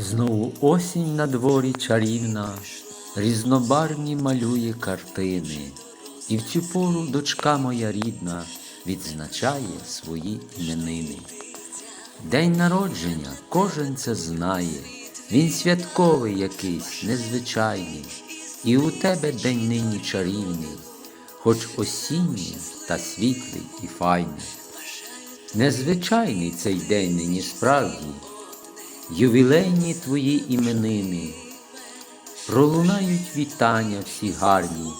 Знову осінь на дворі чарівна, різнобарвні малює картини, і в цю пору дочка моя рідна відзначає свої іменини. День народження кожен це знає, він святковий якийсь, незвичайний, і у тебе день нині чарівний, хоч осінній та світлий і файний. Незвичайний цей день нині справді, ювілейні твої іменини, пролунають вітання всі гарні,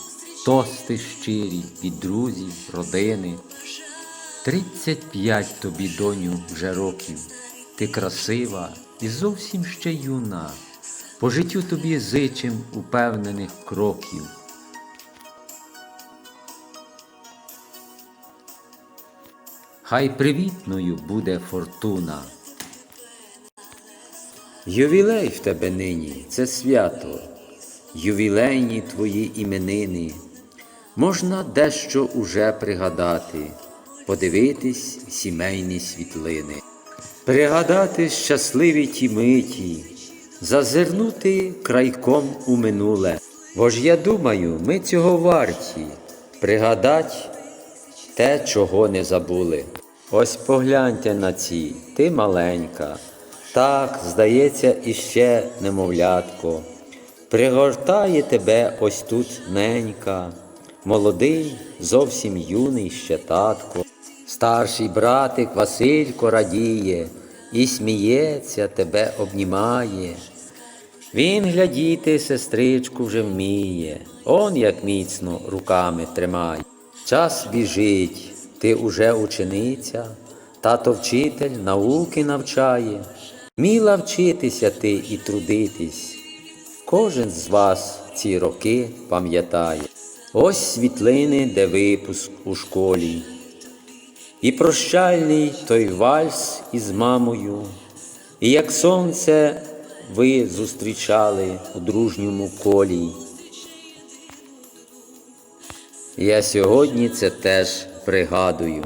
тости щирі від друзів, родини. Тридцять п'ять тобі, доню, вже років, ти красива і зовсім ще юна, по життю тобі зичим упевнених кроків. Хай привітною буде фортуна. Ювілей в тебе нині це свято, ювілейні твої іменини. Можна дещо уже пригадати, подивитись сімейні світлини, пригадати щасливі ті миті, зазирнути крайком у минуле. Бо ж я думаю, ми цього варті пригадать те, чого не забули. Ось погляньте на ці, ти маленька. Так, здається, іще немовлятко. Пригортає тебе ось тут ненька, молодий, зовсім юний ще татко. Старший братик Василько радіє і сміється, тебе обнімає. Він глядіти сестричку вже вміє, он як міцно руками тримає. Час біжить, ти уже учениця, тато вчитель науки навчає. Міла вчитися ти і трудитись. Кожен з вас ці роки пам'ятає. Ось світлини, де випуск у школі. І прощальний той вальс із мамою, і як сонце ви зустрічали у дружньому колі. Я сьогодні це теж пригадую.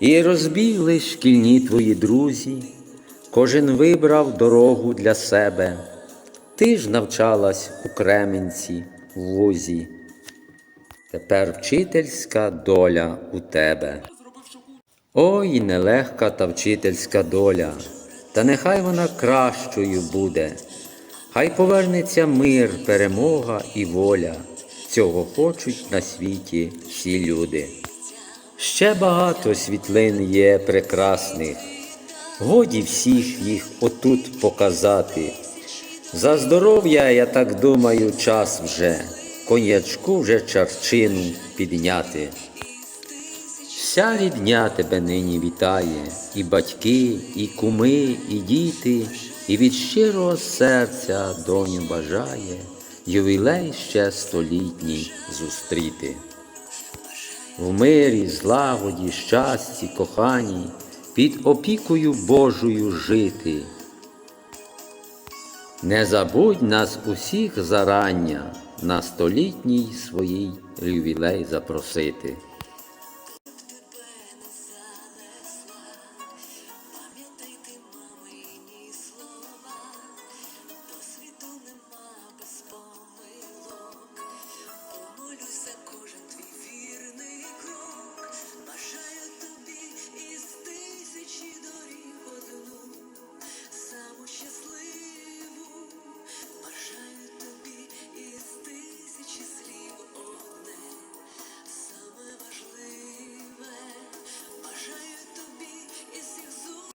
І розбігли шкільні твої друзі, кожен вибрав дорогу для себе. Ти ж навчалась у Кременці, в вузі. Тепер вчительська доля у тебе. Ой, нелегка та вчительська доля, та нехай вона кращою буде. Хай повернеться мир, перемога і воля. Цього хочуть на світі всі люди. Ще багато світлин є прекрасних, годі всіх їх отут показати. За здоров'я, я так думаю, час вже, конячку вже чарчину підняти. Вся рідня тебе нині вітає, і батьки, і куми, і діти, і від щирого серця доню бажає ювілей ще столітній зустріти. В мирі, злагоді, щасті, коханні, під опікою Божою жити. Не забудь нас усіх зарання на столітній своїй ювілей запросити.